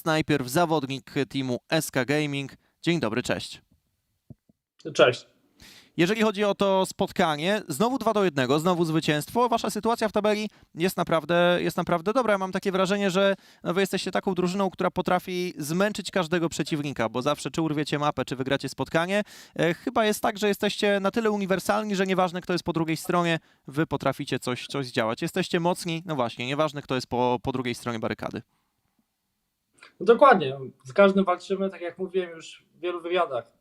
jest najpierw zawodnik teamu SK Gaming. Dzień dobry, cześć. Cześć. Jeżeli chodzi o to spotkanie, znowu 2 do 1, znowu zwycięstwo. Wasza sytuacja w tabeli jest naprawdę, jest naprawdę dobra. Ja mam takie wrażenie, że no, wy jesteście taką drużyną, która potrafi zmęczyć każdego przeciwnika, bo zawsze czy urwiecie mapę, czy wygracie spotkanie. E, chyba jest tak, że jesteście na tyle uniwersalni, że nieważne kto jest po drugiej stronie, wy potraficie coś, coś zdziałać. Jesteście mocni, no właśnie, nieważne kto jest po, po drugiej stronie barykady. Dokładnie. Z każdym walczymy, tak jak mówiłem już w wielu wywiadach.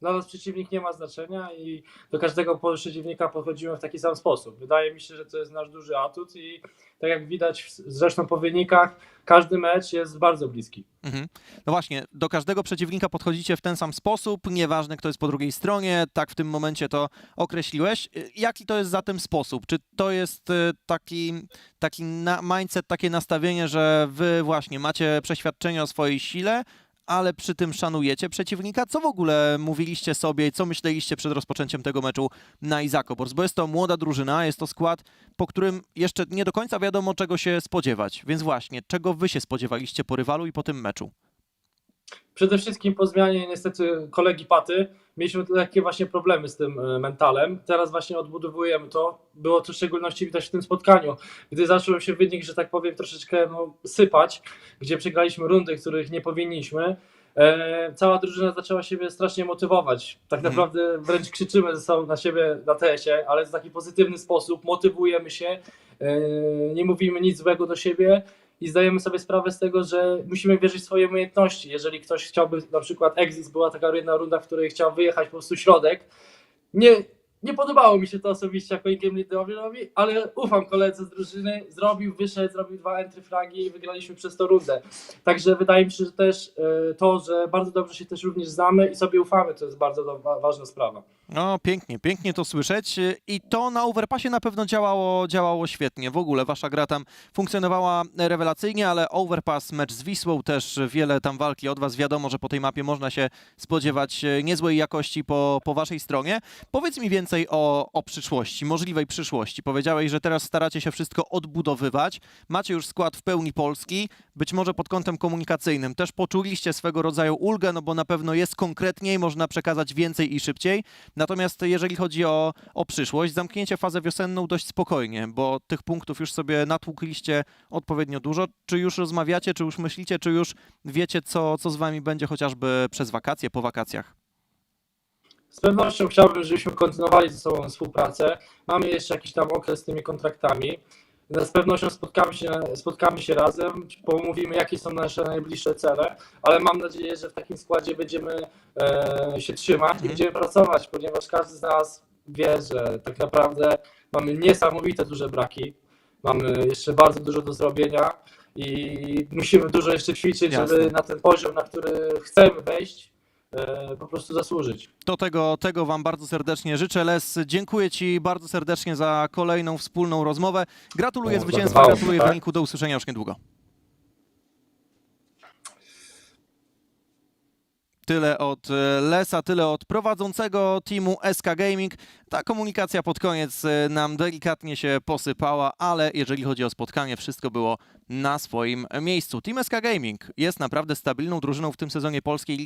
Dla nas przeciwnik nie ma znaczenia i do każdego przeciwnika podchodzimy w taki sam sposób. Wydaje mi się, że to jest nasz duży atut i tak jak widać zresztą po wynikach, każdy mecz jest bardzo bliski. Mhm. No właśnie, do każdego przeciwnika podchodzicie w ten sam sposób, nieważne kto jest po drugiej stronie, tak w tym momencie to określiłeś. Y, Jaki to jest zatem sposób? Czy to jest y, taki, taki mindset, takie nastawienie, że wy właśnie macie przeświadczenie o swojej sile, ale przy tym szanujecie przeciwnika? Co w ogóle mówiliście sobie i co myśleliście przed rozpoczęciem tego meczu na Izakobors? Bo jest to młoda drużyna, jest to skład, po którym jeszcze nie do końca wiadomo czego się spodziewać. Więc właśnie, czego wy się spodziewaliście po rywalu i po tym meczu? Przede wszystkim po zmianie niestety kolegi Paty mieliśmy takie właśnie problemy z tym e, mentalem. Teraz właśnie odbudowujemy to. Było to w szczególności widać w tym spotkaniu, gdy zaczął się wynik, że tak powiem, troszeczkę no, sypać, gdzie przegraliśmy rundy, których nie powinniśmy. E, cała drużyna zaczęła siebie strasznie motywować. Tak Mhm. naprawdę wręcz krzyczymy ze sobą na siebie na tesie, ale w taki pozytywny sposób, motywujemy się, e, nie mówimy nic złego do siebie i zdajemy sobie sprawę z tego, że musimy wierzyć w swoje umiejętności. Jeżeli ktoś chciałby, na przykład Exis była taka jedna runda, w której chciał wyjechać po prostu środek, nie, nie podobało mi się to osobiście jako game leaderowi, ale ufam koledze z drużyny, zrobił, wyszedł, zrobił dwa entry flagi i wygraliśmy przez to rundę. Także wydaje mi się, że też e, to, że bardzo dobrze się też również znamy i sobie ufamy, to jest bardzo ważna sprawa. No, pięknie, pięknie to słyszeć. I to na Overpassie na pewno działało, działało świetnie. W ogóle wasza gra tam funkcjonowała rewelacyjnie, ale Overpass, mecz z Wisłą, też wiele tam walki od was. Wiadomo, że po tej mapie można się spodziewać e, niezłej jakości po, po waszej stronie. Powiedz mi więcej o, o przyszłości, możliwej przyszłości. Powiedziałeś, że teraz staracie się wszystko odbudowywać. Macie już skład w pełni polski, być może pod kątem komunikacyjnym. Też poczuliście swego rodzaju ulgę, no bo na pewno jest konkretniej, można przekazać więcej i szybciej. Natomiast jeżeli chodzi o, o przyszłość, zamknięcie fazę wiosenną dość spokojnie, bo tych punktów już sobie natłukliście odpowiednio dużo. Czy już rozmawiacie, czy już myślicie, czy już wiecie, co, co z wami będzie chociażby przez wakacje, po wakacjach? Z pewnością chciałbym, żebyśmy kontynuowali ze sobą współpracę. Mamy jeszcze jakiś tam okres z tymi kontraktami. Z pewnością spotkamy się, spotkamy się razem, pomówimy, jakie są nasze najbliższe cele, ale mam nadzieję, że w takim składzie będziemy e, się trzymać i Mhm. będziemy pracować, ponieważ każdy z nas wie, że tak naprawdę mamy niesamowite duże braki. Mamy jeszcze bardzo dużo do zrobienia i musimy dużo jeszcze ćwiczyć, Jasne. żeby na ten poziom, na który chcemy wejść, po prostu zasłużyć. To tego, tego wam bardzo serdecznie życzę. Les, dziękuję ci bardzo serdecznie za kolejną wspólną rozmowę. Gratuluję zwycięstwa, gratuluję tak? wyniku. Do usłyszenia już niedługo. Tyle od e, Lesa, tyle od prowadzącego teamu SK Gaming. Ta komunikacja pod koniec e, nam delikatnie się posypała, ale jeżeli chodzi o spotkanie, wszystko było na swoim miejscu. Team SK Gaming jest naprawdę stabilną drużyną w tym sezonie polskiej